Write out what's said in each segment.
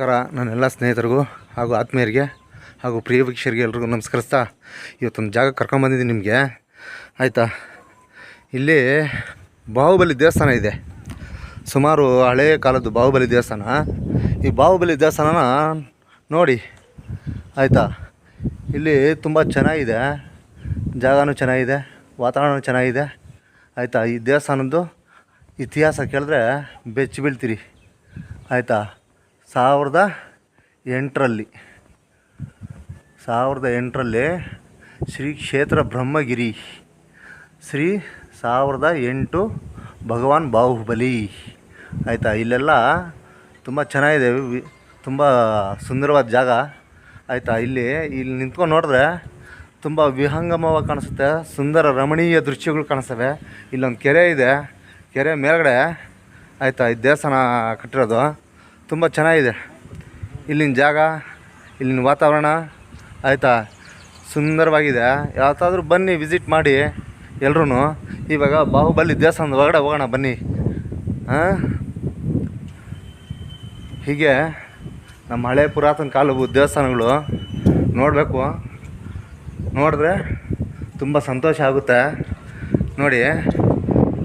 ನಮಸ್ಕಾರ. ನನ್ನೆಲ್ಲ ಸ್ನೇಹಿತರಿಗೂ ಹಾಗೂ ಆತ್ಮೀಯರಿಗೆ ಹಾಗೂ ಪ್ರಿಯ ವೀಕ್ಷರಿಗೆ ಎಲ್ರಿಗೂ ನಮಸ್ಕರಿಸ್ತಾ ಇವತ್ತೊಂದು ಜಾಗ ಕರ್ಕೊಂಬಂದಿದ್ದೀನಿ ನಿಮಗೆ. ಆಯಿತಾ? ಇಲ್ಲಿ ಬಾಹುಬಲಿ ದೇವಸ್ಥಾನ ಇದೆ. ಸುಮಾರು ಹಳೆಯ ಕಾಲದ್ದು ಬಾಹುಬಲಿ ದೇವಸ್ಥಾನ. ಈ ಬಾಹುಬಲಿ ದೇವಸ್ಥಾನನ ನೋಡಿ. ಆಯಿತಾ? ಇಲ್ಲಿ ತುಂಬ ಚೆನ್ನಾಗಿದೆ. ಜಾಗನೂ ಚೆನ್ನಾಗಿದೆ ವಾತಾವರಣವೂ ಚೆನ್ನಾಗಿದೆ. ಆಯಿತಾ? ಈ ದೇವಸ್ಥಾನದ್ದು ಇತಿಹಾಸ ಕೇಳಿದ್ರೆ ಬೆಚ್ಚಿ ಬೀಳ್ತೀರಿ. ಆಯಿತಾ? ಸಾವಿರದ ಎಂಟರಲ್ಲಿ ಸಾವಿರದ ಎಂಟರಲ್ಲಿ ಶ್ರೀ ಕ್ಷೇತ್ರ ಬ್ರಹ್ಮಗಿರಿ, ಶ್ರೀ ಸಾವಿರದ ಎಂಟು ಭಗವಾನ್ ಬಾಹುಬಲಿ. ಆಯಿತಾ? ಇಲ್ಲೆಲ್ಲ ತುಂಬ ಚೆನ್ನಾಗಿದೆ. ತುಂಬ ಸುಂದರವಾದ ಜಾಗ. ಆಯಿತಾ? ಇಲ್ಲಿ ಇಲ್ಲಿ ನಿಂತ್ಕೊಂಡು ನೋಡಿದ್ರೆ ತುಂಬ ವಿಹಂಗಮವಾಗಿ ಕಾಣಿಸುತ್ತೆ. ಸುಂದರ ರಮಣೀಯ ದೃಶ್ಯಗಳು ಕಾಣಿಸ್ತವೆ. ಇಲ್ಲೊಂದು ಕೆರೆ ಇದೆ. ಕೆರೆ ಮೇಲ್ಗಡೆ, ಆಯಿತಾ? ಈ ದೇವಸ್ಥಾನ ಕಟ್ಟಿರೋದು. ತುಂಬ ಚೆನ್ನಾಗಿದೆ. ಇಲ್ಲಿನ ಜಾಗ, ಇಲ್ಲಿನ ವಾತಾವರಣ ಆಯಿತಾ ಸುಂದರವಾಗಿದೆ. ಯಾವತ್ತಾದ್ರೂ ಬನ್ನಿ ವಿಸಿಟ್ ಮಾಡಿ ಎಲ್ರೂ ಇವಾಗ ಬಾಹುಬಲಿ ದೇವಸ್ಥಾನದ ಒಳಗಡೆ ಹೋಗೋಣ ಬನ್ನಿ. ಹಾಂ ಹೀಗೆ ನಮ್ಮ ಹಳೆ ಪುರಾತನ ಕಾಲವು ದೇವಸ್ಥಾನಗಳು ನೋಡಬೇಕು. ನೋಡಿದ್ರೆ ತುಂಬ ಸಂತೋಷ ಆಗುತ್ತೆ. ನೋಡಿ,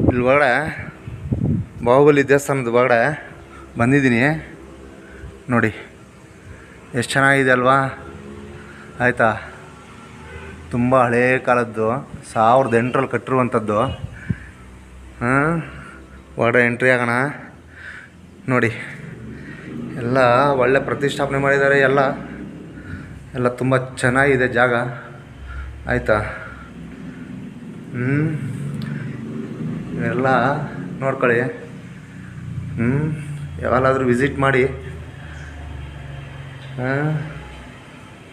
ಇಲ್ಲಿ ಒಳಗಡೆ ಬಾಹುಬಲಿ ದೇವಸ್ಥಾನದ ಒಳಗಡೆ ಬಂದಿದ್ದೀನಿ. ನೋಡಿ, ಎಷ್ಟು ಚೆನ್ನಾಗಿದೆ ಅಲ್ವಾ? ಆಯಿತಾ? ತುಂಬ ಹಳೇ ಕಾಲದ್ದು, ಸಾವಿರದ ಎಂಟರಲ್ಲಿ ಕಟ್ಟಿರುವಂಥದ್ದು. ಹಾಂ? ಒಳಗಡೆ ಎಂಟ್ರಿ ಆಗೋಣ. ನೋಡಿ, ಎಲ್ಲ ಒಳ್ಳೆ ಪ್ರತಿಷ್ಠಾಪನೆ ಮಾಡಿದ್ದಾರೆ ಎಲ್ಲ. ಎಲ್ಲ ತುಂಬ ಚೆನ್ನಾಗಿದೆ ಜಾಗ. ಆಯಿತಾ? ಹ್ಞೂ ಎಲ್ಲ ನೋಡ್ಕೊಳ್ಳಿ. ಹ್ಞೂ ಯಾವಾಗಾದರೂ ವಿಸಿಟ್ ಮಾಡಿ.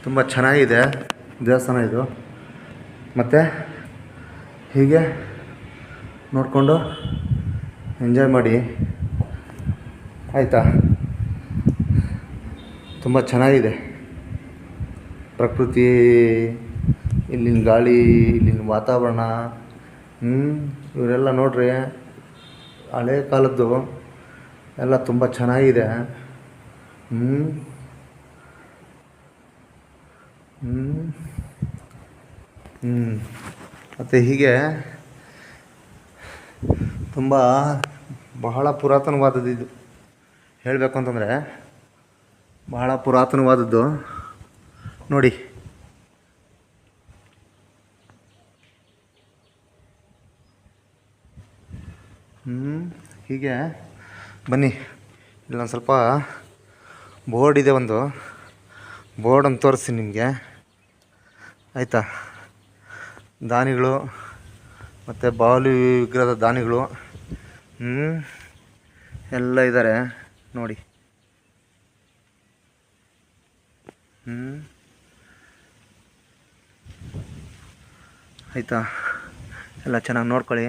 ತುಂಬ ಚೆನ್ನಾಗಿದೆ ದೇವಸ್ಥಾನ ಇದು. ಮತ್ತು ಹೀಗೆ ನೋಡಿಕೊಂಡು ಎಂಜಾಯ್ ಮಾಡಿ. ಆಯಿತಾ? ತುಂಬ ಚೆನ್ನಾಗಿದೆ. ಪ್ರಕೃತಿ, ಇಲ್ಲಿನ ಗಾಳಿ, ಇಲ್ಲಿನ ವಾತಾವರಣ ಹ್ಞೂ ಇವರೆಲ್ಲ ನೋಡ್ರಿ ಹಳೆ ಕಾಲದ್ದು ಎಲ್ಲ ತುಂಬ ಚೆನ್ನಾಗಿದೆ ಹ್ಞೂ ಹ್ಞೂ ಹ್ಞೂ ಮತ್ತು ಹೀಗೆ ತುಂಬ ಬಹಳ ಪುರಾತನವಾದದ್ದು ಇದು. ಹೇಳಬೇಕು ಅಂತಂದರೆ ಬಹಳ ಪುರಾತನವಾದದ್ದು. ನೋಡಿ. ಹ್ಞೂ ಹೀಗೆ. ಬನ್ನಿ. ಇಲ್ಲೊಂದು ಸ್ವಲ್ಪ ಬೋರ್ಡ್ ಇದೆ ಒಂದು. ಬೋರ್ಡನ್ನು ತೋರಿಸ್ತೀನಿ ನಿಮಗೆ. ಆಯಿತಾ? ದಾನಿಗಳು, ಮತ್ತು ಬಾಹುಲಿ ವಿಗ್ರಹದ ದಾನಿಗಳು ಎಲ್ಲ ಇದ್ದಾರೆ ನೋಡಿ. ಹ್ಞೂ ಆಯಿತಾ? ಎಲ್ಲ ಚೆನ್ನಾಗಿ ನೋಡ್ಕೊಳ್ಳಿ.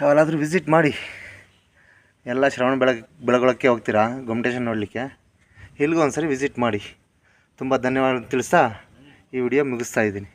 ಯಾವಾಗಲಾದರೂ ವಿಸಿಟ್ ಮಾಡಿ. ಎಲ್ಲ ಶ್ರವಣ ಬೆಳಗ್, ಬೆಳಗೊಳಕ್ಕೆ ಹೋಗ್ತೀರಾ? ಗೊಮ್ಟೇಶನ್ ನೋಡಲಿಕ್ಕೆ. ಇಲ್ಲಿಗೂ ಒಂದು ಸರಿ ವಿಸಿಟ್ ಮಾಡಿ. ತುಂಬ ಧನ್ಯವಾದ ತಿಳಿಸ್ತಾ? ಈ ವಿಡಿಯೋ ಮುಗಿಸ್ತಾ ಇದ್ದೀನಿ.